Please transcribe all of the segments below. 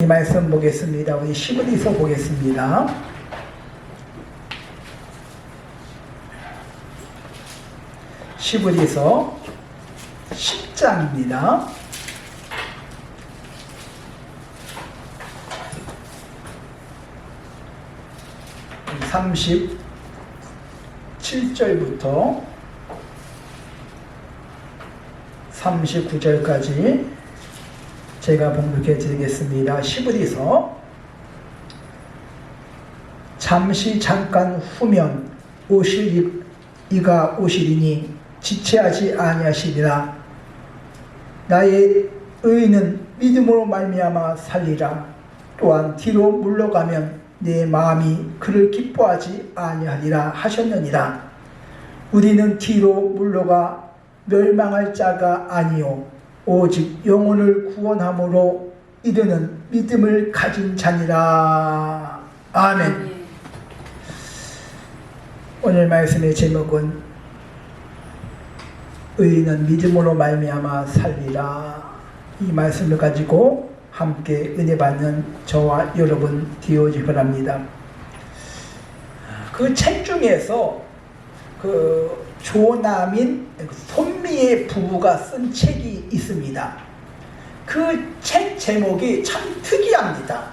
이 말씀 보겠습니다. 우리 시브리서 보겠습니다. 시브리서 10장입니다. 삼십 7절부터 39절까지 제가 봉독해 드리겠습니다. 시브리서. 잠시 잠깐 후면 오실 이- 이가 오시리니 지체하지 아니하시리라. 나의 의는 믿음으로 말미암아 살리라. 또한 뒤로 물러가면 내 마음이 그를 기뻐하지 아니하리라 하셨느니라. 우리는 뒤로 물러가 멸망할 자가 아니요 오직 영혼을 구원함으로 이르는 믿음을 가진 자니라. 아멘. 오늘 말씀의 제목은 의인은 믿음으로 말미암아 살리라. 이 말씀을 가지고 함께 은혜 받는 저와 여러분 되어지 바랍니다. 그 책 중에서 그 조남인 손미의 부부가 쓴 책이 있습니다. 그 책 제목이 참 특이합니다.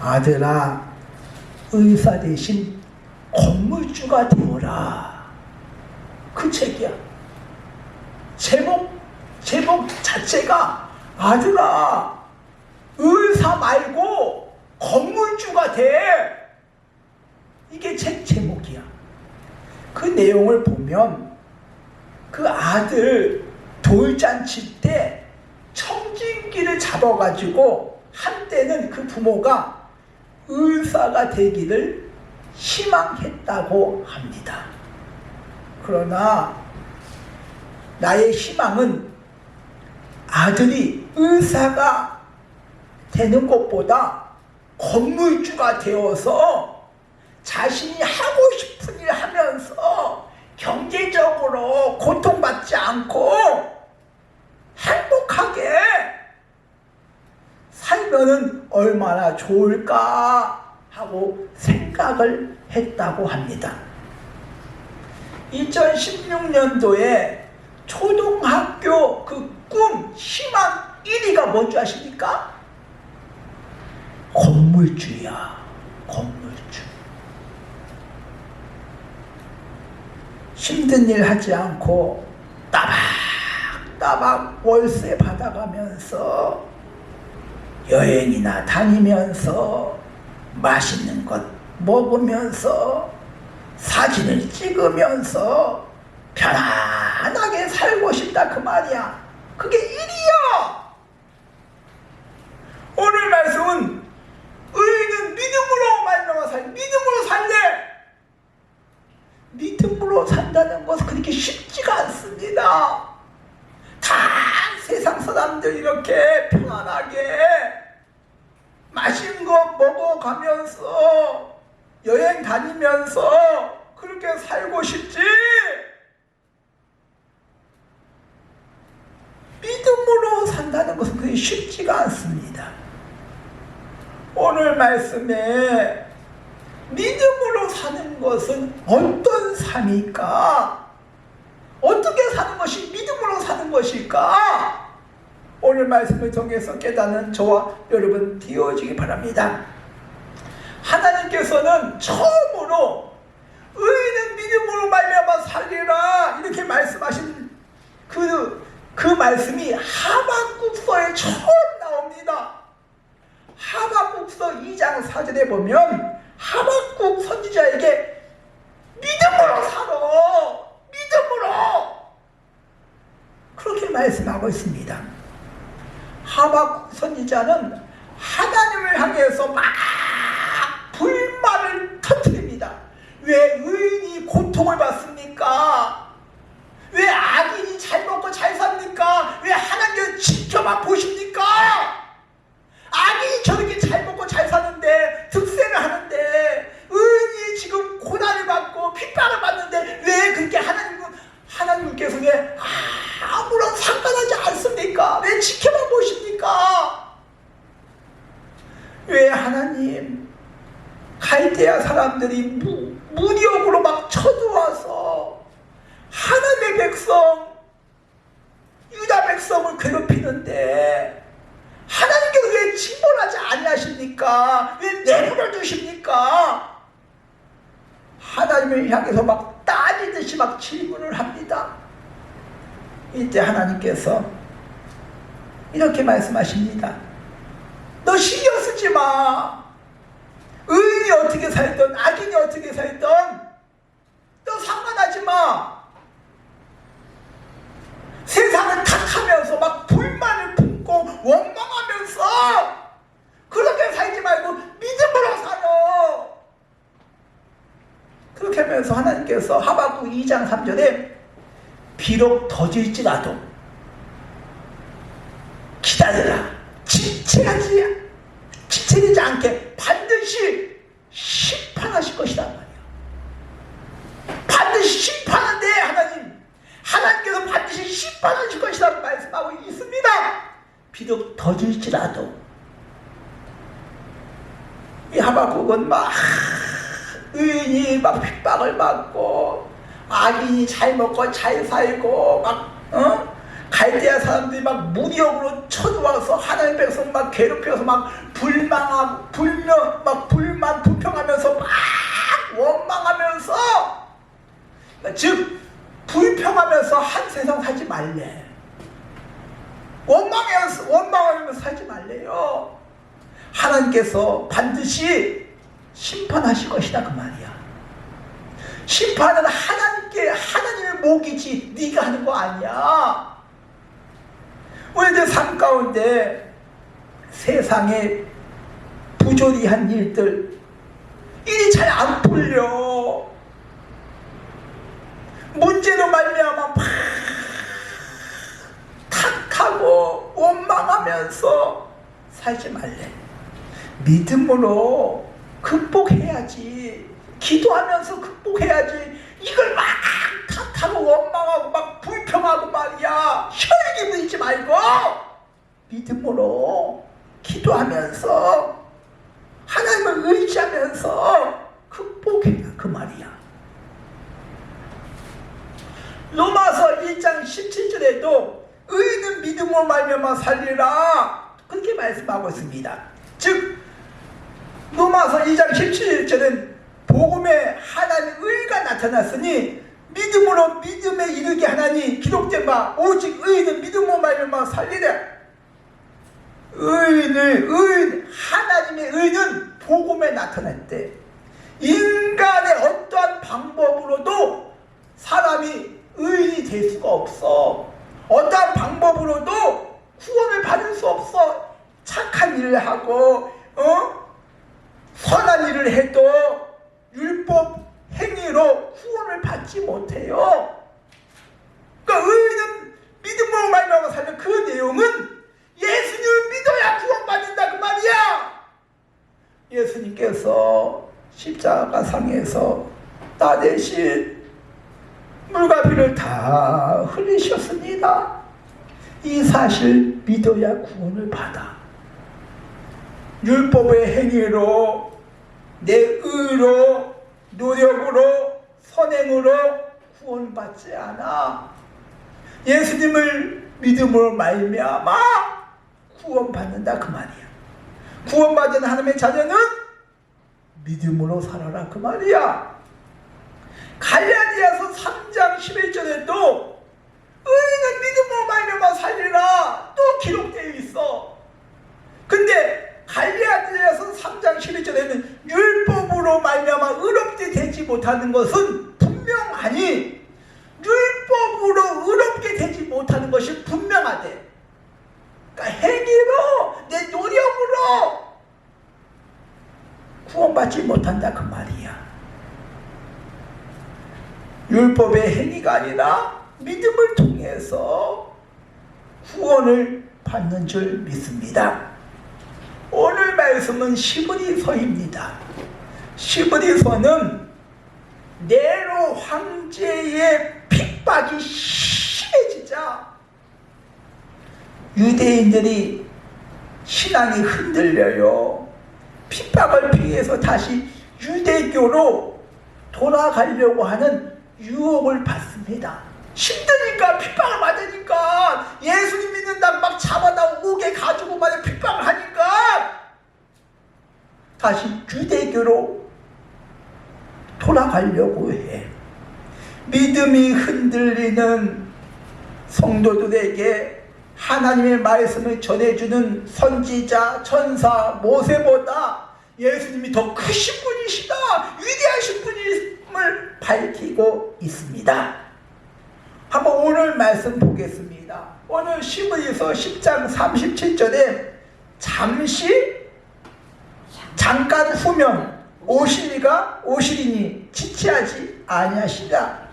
아들아 의사 대신 건물주가 되어라. 그 책이야. 제목, 제목 자체가 아들아, 의사 말고 건물주가 돼. 이게 책 제목이야. 그 내용을 보면 그 아들 돌잔치 때 청진기를 잡아가지고 한때는 그 부모가 의사가 되기를 희망했다고 합니다. 그러나 나의 희망은 아들이 의사가 되는 것보다 건물주가 되어서 자신이 하고 싶은 일 하면서 경제적으로 고통받지 않고 행복하게 살면은 얼마나 좋을까 하고 생각을 했다고 합니다. 2016년도에 초등학교 그 꿈, 희망 1위가 뭔지 아십니까? 건물주야, 건물주. 힘든 일 하지 않고 따박따박 월세 받아가면서 여행이나 다니면서 맛있는 것 먹으면서 사진을 찍으면서 편안하게 살고 싶다 그 말이야. 그게 일이야. 오늘 말씀은 의인은 믿음으로 말미암아 살 믿음으로 살래. 믿음으로 산다는 것은 그렇게 쉽지가 않습니다. 다 세상 사람들 이렇게 편안하게 맛있는 거 먹어가면서 여행 다니면서 그렇게 살고 싶지. 믿음으로 산다는 것은 그게 쉽지가 않습니다. 오늘 말씀에 믿음으로 사는 것은 어떤 삶일까? 어떻게 사는 것이 믿음으로 사는 것일까? 오늘 말씀을 통해서 깨닫는 저와 여러분 되어지기 바랍니다. 하나님께서는 처음으로 의인은 믿음으로 말미암아 살리라 이렇게 말씀하신 그, 그 말씀이 하박국서에 처음 나옵니다. 하박국서 2장 4절에 보면 하박국 선지자에게 믿음으로 살아 믿음으로 그렇게 말씀하고 있습니다. 하박국 선지자는 하나님을 향해서 막 불만을 터뜨립니다. 왜 의인이 고통을 받습니까? 왜 악인이 잘 먹고 잘 삽니까? 왜 하나님을 지켜만 보십니까? 악인이 저렇게 잘 먹고 잘 사는데 득세를 하는데 의인이 지금 고난을 받고 핍박을 받는데 왜 그렇게 하나님 하나님께서 왜 아무런 상관하지 않습니까? 왜 지켜만 보십니까? 왜 하나님 갈대아 사람들이 무, 무력으로 막 쳐들어와서 하나님의 백성 유다 백성을 괴롭히는데 하나님께서 왜 징벌하지 아니하십니까? 왜 내버려 두십니까? 하나님을 향해서 막 따지듯이 막 질문을 합니다. 이때 하나님께서 이렇게 말씀하십니다. 너 신경 쓰지 마. 의인이 어떻게 살든 악인이 어떻게 살든 너 세상을 탓하면서 막 불만을 품고 원망하면서 그렇게 살지 말고 믿음으로 살아. 그렇게 하면서 하나님께서 하박국 2장 3절에 비록 더질지라도 기다려라. 지체하지 지체되지 않게 반드시 심판하실 것이다 말이야. 반드시 심판한데 하나님 하나님께서 심판하실 것이라고 말씀하고 있습니다. 비록 더질지라도 이 하박국은 막 의인이 막 핍박을 받고 악인이 잘 먹고 잘 살고 막 어? 갈대아 사람들이 막 무력으로 쳐들어와서 하나님 백성 막 괴롭혀서 막 불망하고 불명 막 불만 불평하면서 막 원망하면서 그러니까 즉 불평하면서 한 세상 살지 말래. 원망하면서 원망하면서 살지 말래요. 하나님께서 반드시 심판하실 것이다 그 말이야. 심판은 하나님께 하나님의 목이지 네가 하는 거 아니야. 우리들 삶 가운데 세상에 부조리한 일들 일이 잘 안 풀려 문제로 말미암아 막 탓하고 원망하면서 살지 말래. 믿음으로 극복해야지. 기도하면서 극복해야지. 이걸 막 탓하고 원망하고 막 불평하고 말이야. 혈기 부리지 말고 믿음으로 기도하면서 하나님을 의지하면서 극복해야 그 말이야 로마서 1장 17절에도 의인은 믿음으로 말미암아 살리라. 그렇게 말씀하고 있습니다. 즉 로마서 2장 17절은 복음에 하나님 의가 나타났으니 믿음으로 믿음에 이르게 하나니 기록된 바 오직 의인은 믿음으로 말미암아 살리라. 의인을 의인 하나님의 의는 복음에 나타났대. 인간의 어떠한 방법으로도 사람이 의인이 될 수가 없어 어떠한 방법으로도 구원을 받을 수 없어 착한 일을 하고 어? 선한 일을 해도 율법 행위로 구원을 받지 못해요. 그러니까 의인은 믿음으로 말미암아 살면 그 내용은 예수님을 믿어야 구원받는다 그 말이야. 예수님께서 십자가 상에서 나 대신 물과 피를 다 흘리셨습니다. 이 사실 믿어야 구원을 받아. 율법의 행위로 내 의로 노력으로 선행으로 구원받지 않아 예수님을 믿음으로 말미암아 구원받는다 그 말이야 구원받은 하나님의 자녀는 믿음으로 살아라 그 말이야 갈라디아서 3장 11절에도 의인은 믿음으로 말미암아 살리라 또 기록되어 있어 근데 갈리아디아서 3장 11절에는 율법으로 말미암아 의롭게 되지 못하는 것은 분명하니 율법으로 의롭게 되지 못하는 것이 분명하대. 그러니까 행위로 내 노력으로 구원받지 못한다 그 말이야. 율법의 행위가 아니라 믿음을 통해서 구원을 받는 줄 믿습니다. 오늘 말씀은 시브리서입니다. 시브리서는 네로 황제의 핍박이 심해지자 유대인들이 신앙이 흔들려요. 핍박을 피해서 다시 유대교로 돌아가려고 하는 유혹을 받습니다. 힘드니까 핍박을 받으니까 예수님 믿는다 막 잡아다 옥에 가지고 막 핍박을 하니까 다시 유대교로 돌아가려고 해. 믿음이 흔들리는 성도들에게 하나님의 말씀을 전해주는 선지자, 천사, 모세보다 예수님이 더 크신 분이시다, 위대하신 분임을 밝히고 있습니다. 한번 오늘 말씀 보겠습니다. 오늘 시므리서 10장 37절에 잠시 잠깐 후면 오시리가 오시리니 지체하지 아니하시라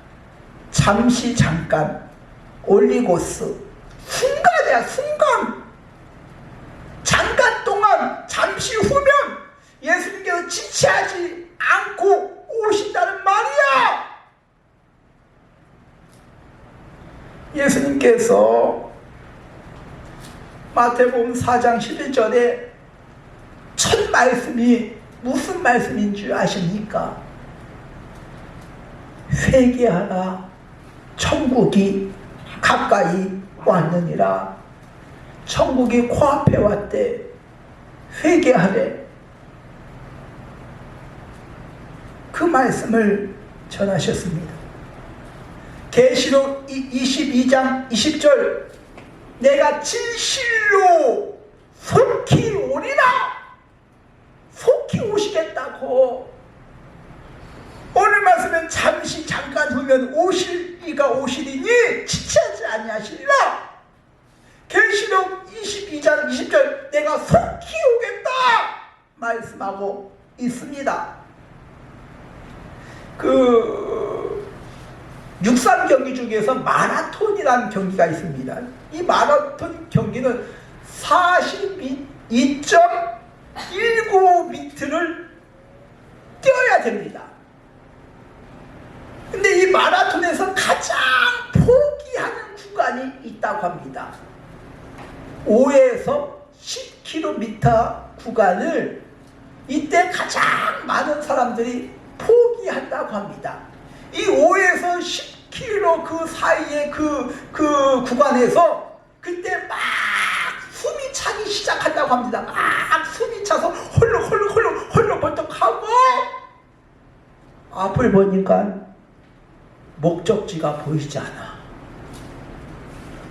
잠시 잠깐 올리고스 순간이야 순간 잠깐 동안 잠시 후면 예수님께서 지체하지 않고 오신다는 말이야 예수님께서 마태복음 4장 11절에 첫 말씀이 무슨 말씀인 줄 아십니까? 회개하라 천국이 가까이 왔느니라. 천국이 코앞에 왔대. 회개하래. 그 말씀을 전하셨습니다 계시록 22장 20절. 내가 진실로 속히 오리라. 속히 오시겠다고. 오늘 말씀은 잠시 잠깐 후면 오실 이가 오시리니 지체하지 아니하시리라. 계시록 22장 20절. 내가 속히 오겠다. 말씀하고 있습니다. 그 육상 경기 중에서 마라톤이라는 경기가 있습니다 이 마라톤 경기는 42.19m를 뛰어야 됩니다 근데 이 마라톤에서 가장 포기하는 구간이 있다고 합니다. 5에서 10km 구간을 이때 가장 많은 사람들이 포기한다고 합니다. 이 5에서 10km 그 사이의 그, 그 구간에서 그때 막 숨이 차기 시작한다고 합니다. 막 숨이 차서 홀로 홀로 홀로 홀로 벌떡 하고 앞을 보니까 목적지가 보이지 않아.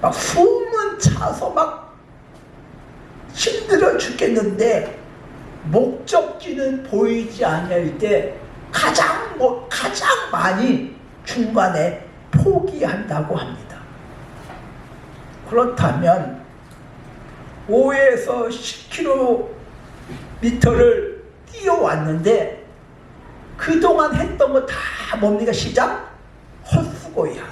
막 숨은 차서 막 힘들어 죽겠는데 목적지는 보이지 않을 때 가장 뭐 가장 많이 중간에 포기한다고 합니다. 그렇다면 5에서 10km를 뛰어왔는데 그동안 했던 거 다 뭡니까 시작? 헛수고야.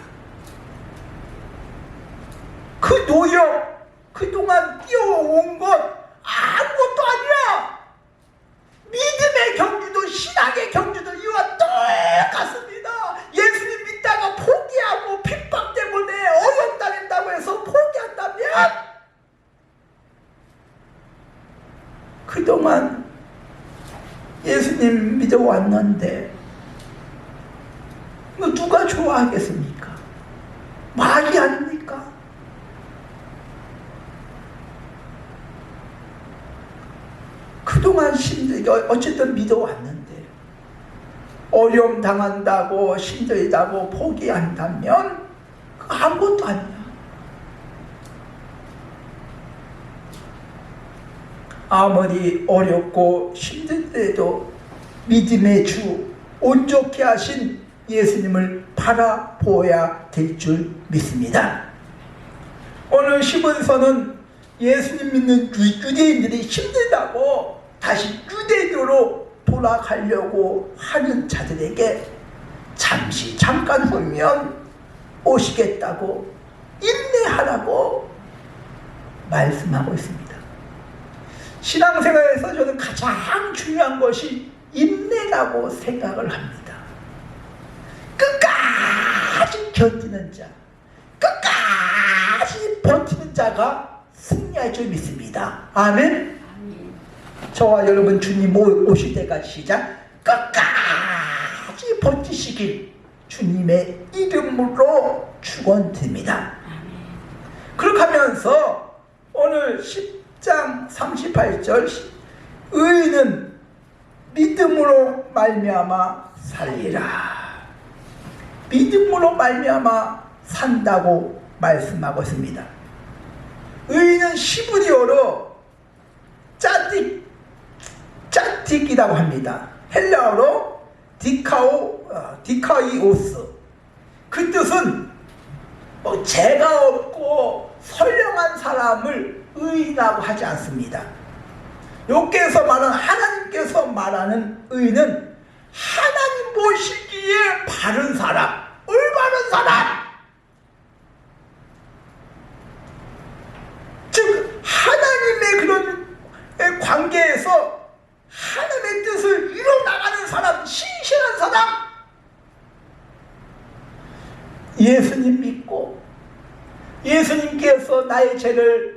그 노력, 그동안 뛰어온 것 아무것도 아니야. 믿음의 경주도 신앙의 경주도 이와 똑같습니다. 해서 포기한다면 그동안 예수님 믿어왔는데 누가 좋아하겠습니까? 말이 아닙니까? 그동안 힘들게 어쨌든 믿어왔는데 어려움 당한다고 힘들다고 포기한다면 아무것도 아니야. 아무리 어렵고 힘든 데도 믿음의 주 온전케 하신 예수님을 바라보아야 될 줄 믿습니다. 오늘 시본서는 예수님 믿는 유- 유대인들이 힘들다고 다시 유대교로 돌아가려고 하는 자들에게 잠시 잠깐 후면 오시겠다고 인내하라고 말씀하고 있습니다. 신앙생활에서 저는 가장 중요한 것이 인내라고 생각을 합니다. 끝까지 견디는 자, 끝까지 버티는 자가 승리할 줄 믿습니다. 아멘. 저와 여러분 주님 오- 오실 때까지 시작 끝까지 버티시길 주님의 이름으로 축원드립니다. 그렇게 하면서 오늘 10 장 38절 의인은 믿음으로 말미암아 살리라. 믿음으로 말미암아 산다고 말씀하고 있습니다. 의인은 시브리어로 짜틱 짜틱이라고 합니다. 헬라어로 디카오 어, 디카이오스 그 뜻은 뭐 죄가 없고 선량한 사람을 의인이라고 하지 않습니다. 여기에서 말하는 하나님께서 말하는 의인은 하나님 보시기에 바른 사람, 올바른 사람. 즉 하나님의 그런 관계에서 하나님의 뜻을 이뤄나가는 사람, 신실한 사람. 예수님 믿고 예수님께서 나의 죄를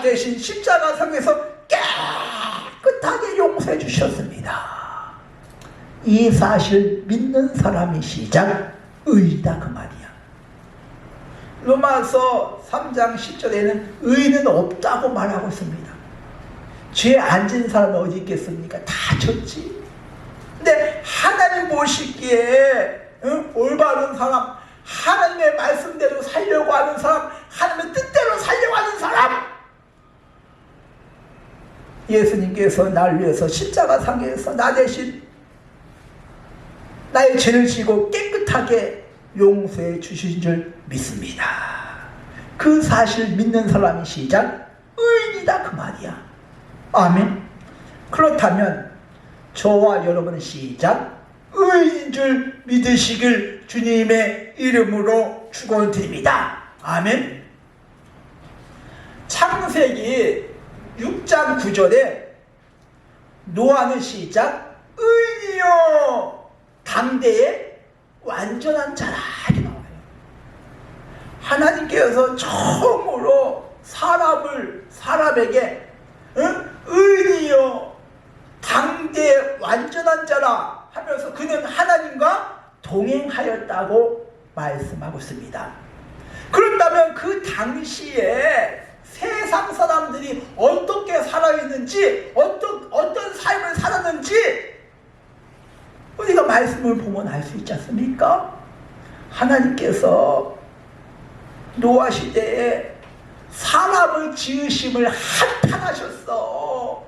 나 대신 십자가 상에서 깨끗하게 용서해 주셨습니다. 이 사실 믿는 사람이 시작 의이다 그 말이야. 로마서 3장 10절에는 의는 없다고 말하고 있습니다. 죄 앉은 사람이 어디 있겠습니까? 다 졌지. 근데 하나님 보시기에 응? 올바른 사람, 하나님의 말씀대로 살려고 하는 사람, 하나님의 뜻대로 살려고 하는 사람. 예수님께서 날 위해서 십자가 상에서 나 대신 나의 죄를 지고 깨끗하게 용서해 주신 줄 믿습니다. 그 사실 믿는 사람이 시작 의인이다 그 말이야. 아멘. 그렇다면 저와 여러분은 시작 의인인 줄 믿으시길 주님의 이름으로 축원드립니다. 아멘. 창세기 6장 9절에 노아는 시작 의인이여 당대의 완전한 자라 이렇게 나와요. 하나님께서 처음으로 사람을 사람에게 응? 의인이여 당대 완전한 자라 하면서 그는 하나님과 동행하였다고 말씀하고 있습니다. 그렇다면 그 당시에 세상 사람들이 어떻게 살아있는지 어떤 어떤 삶을 살았는지 우리가 말씀을 보면 알 수 있지 않습니까? 하나님께서 노아 시대에 사람을 지으심을 한탄하셨어.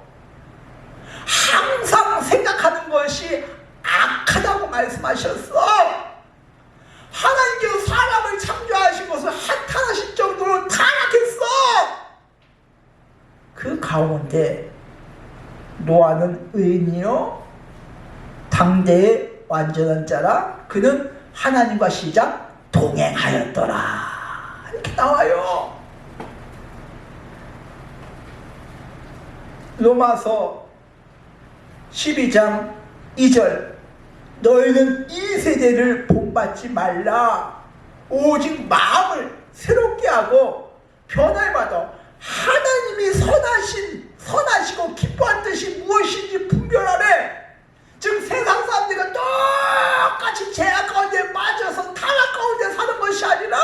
항상 생각하는 것이 악하다고 말씀하셨어. 하나님께서 사람을 창 가운데 노아는 의인이요 당대의 완전한 자라. 그는 하나님과 시작 동행하였더라. 이렇게 나와요. 로마서 12장 2절. 너희는 이 세대를 본받지 말라. 오직 마음을 새롭게 하고 변화받아 하나님이 선하신 선하시고 기뻐한 뜻이 무엇인지 분별하래 즉 세상 사람들과 똑같이 죄악 가운데 빠져서 타락 가운데 사는 것이 아니라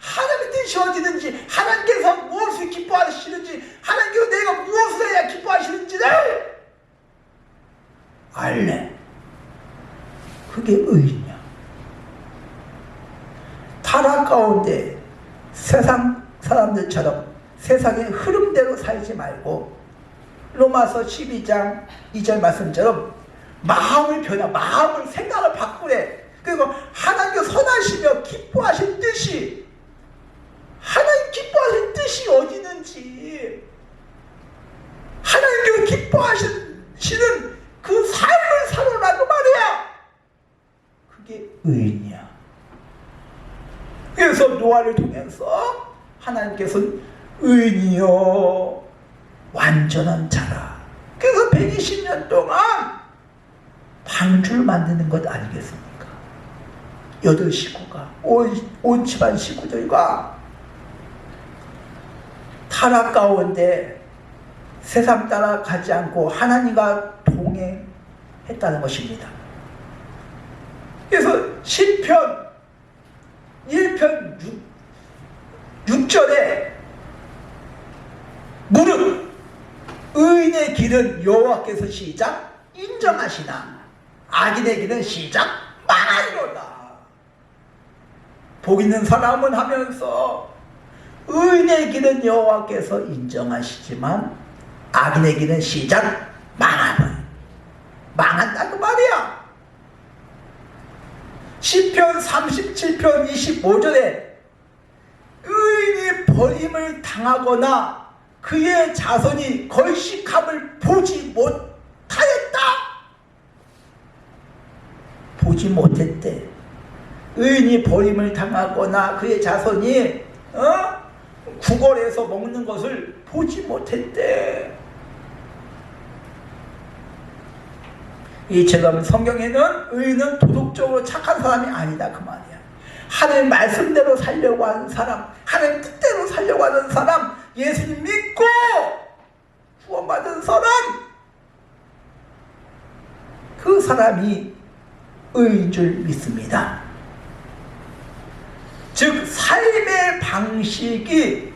하나님의 뜻이 어디든지 하나님께서 무엇을 기뻐하시는지 하나님께서 내가 무엇을 해야 기뻐하시는지를 알래. 그게 의인이야. 타락 가운데 세상 사람들처럼 세상의 흐름대로 살지 말고 로마서 12장 2절 말씀처럼 마음을 변화, 마음을 생각을 바꾸래. 그리고 하나님께 선하시며 기뻐하신 뜻이 하나님 기뻐하신 뜻이 어디 있는지 하나님께서 기뻐하시는 그 삶을 살아라고 말이야. 그게 의인이야. 그래서 노아를 통해서 하나님께서는 의인이요 완전한 자라. 그래서 120년 동안 방주를 만드는 것 아니겠습니까? 여덟 식구가 온, 온 집안 식구들과 타락 가운데 세상 따라 가지 않고 하나님과 동행했다는 것입니다. 그래서 시편 1편 6, 6절에 무릇 의인의 길은 여호와께서 시작 인정하시나 악인의 길은 시작 망하리로다. 복 있는 사람은 하면서 의인의 길은 여호와께서 인정하시지만 악인의 길은 시작 망하는 망한다 그 말이야. 시편 37편 25절에 의인이 버림을 당하거나 그의 자손이 걸식함을 보지 못하였다. 보지 못했대. 의인이 버림을 당하거나 그의 자손이 어? 구걸해서 먹는 것을 보지 못했대. 이처럼 성경에는 의인은 도덕적으로 착한 사람이 아니다 그 말이야. 하나님 말씀대로 살려고 하는 사람, 하나님 뜻대로 살려고 하는 사람, 예수님 믿고 구원받은 사람, 그 사람이 의인 줄 믿습니다. 즉 삶의 방식이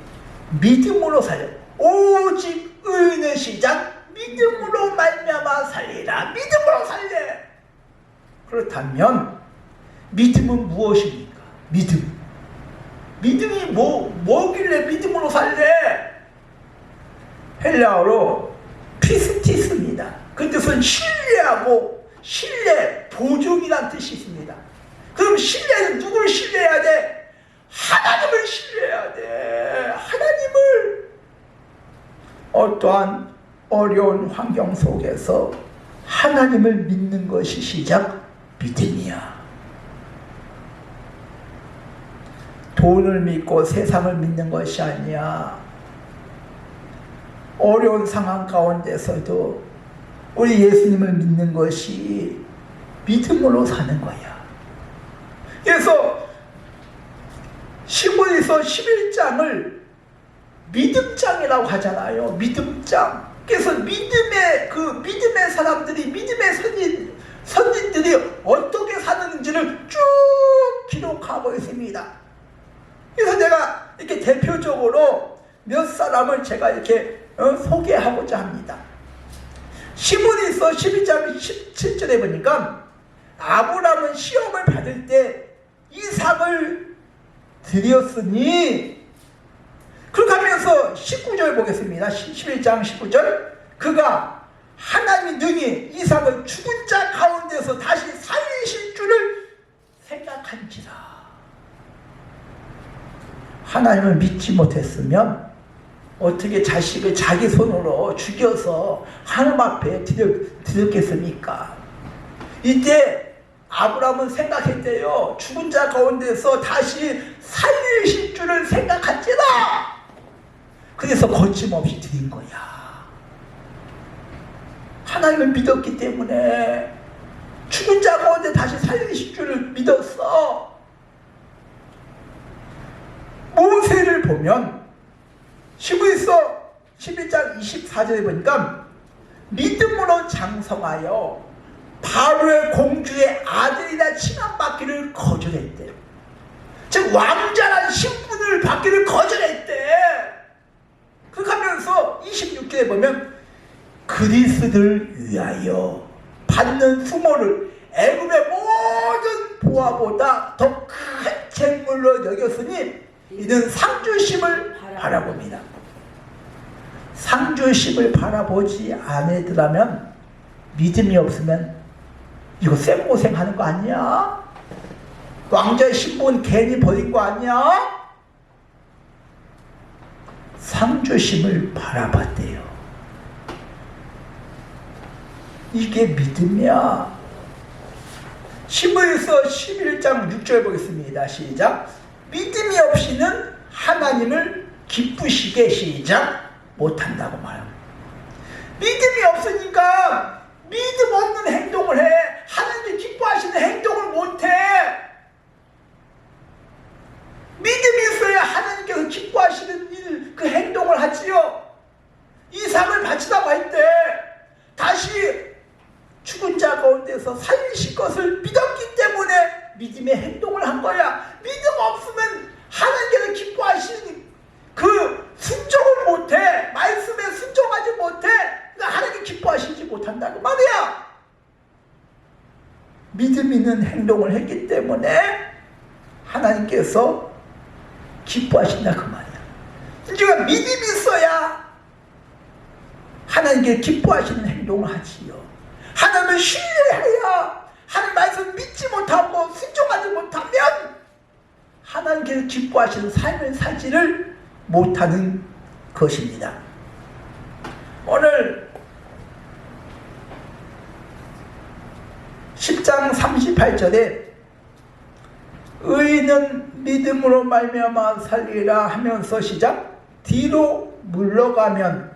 믿음으로 살려. 오직 의인의 시작 믿음으로 말미암아 살리라. 믿음으로 살려. 그렇다면 믿음은 무엇입니까? 믿음. 믿음이 뭐 뭐길래 믿음으로 살래? 헬라어로 피스티스입니다. 그 뜻은 신뢰하고 신뢰, 보증이란 뜻이 있습니다. 그럼 신뢰는 누구를 신뢰해야 돼? 하나님을 신뢰해야 돼. 하나님을 어떠한 어려운 환경 속에서 하나님을 믿는 것이 시작 믿음이야. 돈을 믿고 세상을 믿는 것이 아니야. 어려운 상황 가운데서도 우리 예수님을 믿는 것이 믿음으로 사는 거야. 그래서 시므리서 11장을 믿음장이라고 하잖아요. 믿음장. 그래서 믿음의 그 믿음의 사람들이 믿음의 선진 선진들이 어떻게 사는지를 쭉 기록하고 있습니다. 그래서 내가 이렇게 대표적으로 몇 사람을 제가 이렇게 어, 소개하고자 합니다. 시므리서 12장 17절에 보니까 아브라함은 시험을 받을 때 이삭을 드렸으니 그렇게 하면서 19절 보겠습니다. 11장 19절 그가 하나님이 능히 이삭을 죽은 자 가운데서 다시 살리실 줄을 생각한지라 하나님을 믿지 못했으면 어떻게 자식을 자기 손으로 죽여서 하나님 앞에 드렸, 드렸겠습니까? 이때 아브라함은 생각했대요. 죽은 자 가운데서 다시 살리실 줄을 생각한지라. 그래서 거침없이 드린 거야. 하나님을 믿었기 때문에 죽은 자 가운데 다시 살리실 줄을 믿었어. 모세를 보면 시부에서 11장 24절에 보니까 믿음으로 장성하여 바로의 공주의 아들이라 칭함받기를 거절했대. 즉 왕자란 신분을 받기를 거절했대. 그렇게 하면서 26절에 보면 그리스도를 위하여 받는 수모를 애굽의 모든 보화보다 더 큰 재물로 여겼으니 이는 상주심을 바라봅니다. 상주심을 바라보지 않으더라면 믿음이 없으면 이거 쌩고생 하는 거 아니야? 왕자의 신분 괜히 버린 거 아니야? 상주심을 바라봤대요. 이게 믿음이야. 신부에서 11장 6절 보겠습니다. 시작. 믿음이 없이는 하나님을 기쁘시게 시작 못한다고 말합니다. 믿음이 없으니까 믿음 없는 행동을 해. 하나님 기뻐하시는 행동을 못해. 믿음이 있어야 하나님께서 기뻐하시는 일, 그 행동을 하지요. 이상을 바치다고 할 때 다시 죽은 자 가운데서 살리실 것을 믿었기 때문에 믿음의 행동을 한 거야. 있는 행동을 했기 때문에 하나님께서 기뻐하신다 그 말이야. 우리가 믿음이 있어야 하나님께 기뻐하시는 행동을 하지요. 하나님을 신뢰해야 하나님 말씀 믿지 못하고 순종하지 못하면 하나님께서 기뻐하시는 삶을 살지를 못하는 것입니다. 오늘 10장 38절에 의인은 믿음으로 말미암아 살리라 하면서 시작 뒤로 물러가면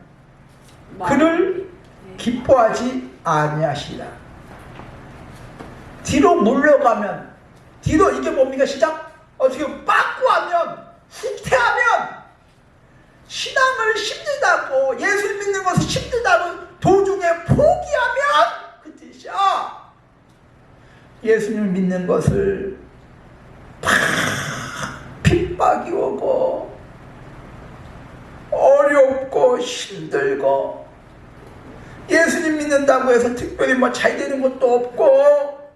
그를 기뻐하지 아니하시라. 뒤로 물러가면 뒤로 이게 뭡니까 시작? 어떻게 빠꾸하면 후퇴하면 신앙을 힘들다고 예수 믿는 것을 힘들다고 도중에 포기하면 그 뜻이야. 예수님을 믿는 것을 팍 핍박이 오고 어렵고 힘들고 예수님 믿는다고 해서 특별히 뭐 잘 되는 것도 없고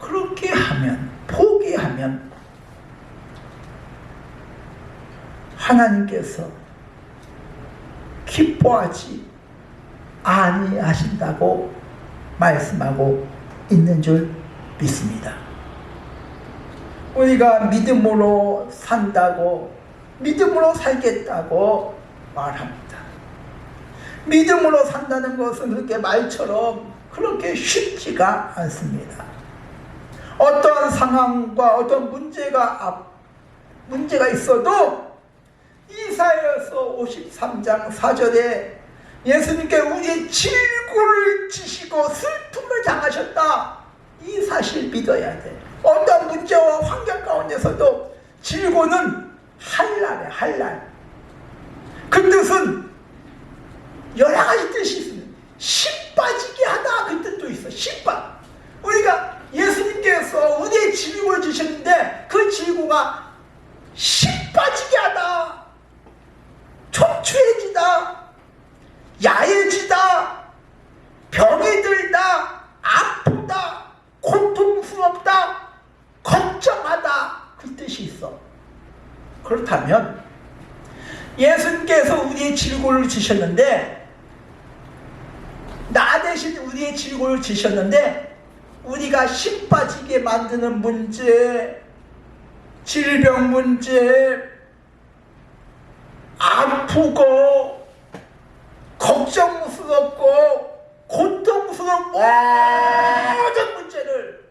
그렇게 하면 포기하면 하나님께서 기뻐하지 아니하신다고 말씀하고 있는 줄 믿습니다. 우리가 믿음으로 산다고 믿음으로 살겠다고 말합니다. 믿음으로 산다는 것은 그렇게 말처럼 그렇게 쉽지가 않습니다. 어떠한 상황과 어떤 문제가 앞, 문제가 있어도 이사야서 53장 4절에 예수님께 우리의 질고를 지시고 슬픔을 당하셨다. 이 사실 믿어야 돼. 어떤 문제와 환경 가운데서도 질고는 한랄에 한랄. 그 뜻은 여러 가지 뜻이 있습니다. 심 빠지게 하다 그 뜻도 있어. 심 빠. 우리가 예수님께서 우리의 질고를 주셨는데 그 질고가 심 빠지게 하다. 초췌해지다. 야해지다. 병이 들다. 아프다. 고통스럽다. 걱정하다. 그 뜻이 있어. 그렇다면 예수님께서 우리의 질고를 지셨는데 나 대신 우리의 질고를 지셨는데 우리가 심 빠지게 만드는 문제, 질병 문제, 아프고 걱정스럽고 고통스러운 모든 문제를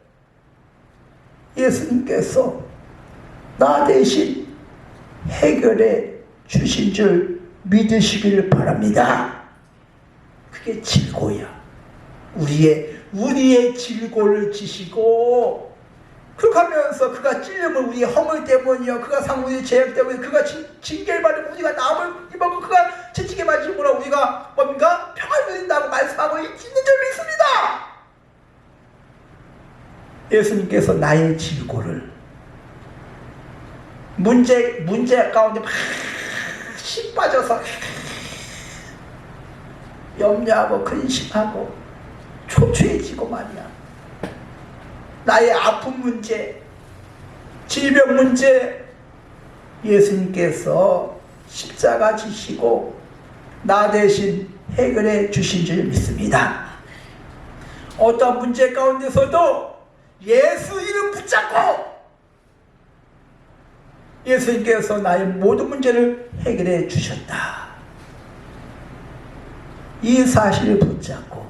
예수님께서 나 대신 해결해 주신 줄 믿으시기를 바랍니다. 그게 질고야. 우리의 우리의 질고를 지시고 그렇게 하면서 그가 찔림을 우리의 허물 때문이요 그가 상 우리의 죄악 때문에 그가 징, 징계를 받으면 우리가 남을 입었고 그가 채찍에 맞으므로 우리가 뭡니까 평안을 누린다고 말씀하고 있는 줄 믿습니다. 예수님께서 나의 질고를 문제 문제 가운데 막씩 빠져서 염려하고 근심하고 초췌해지고 말이야 나의 아픈 문제, 질병 문제 예수님께서 십자가 지시고 나 대신 해결해 주신 줄 믿습니다. 어떤 문제 가운데서도 예수 이름 붙잡고 예수님께서 나의 모든 문제를 해결해 주셨다. 이 사실을 붙잡고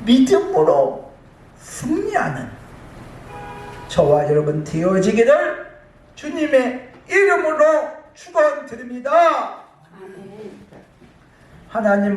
믿음으로 승리하는 저와 여러분 되어지기를 주님의 이름으로 축원드립니다. 하나님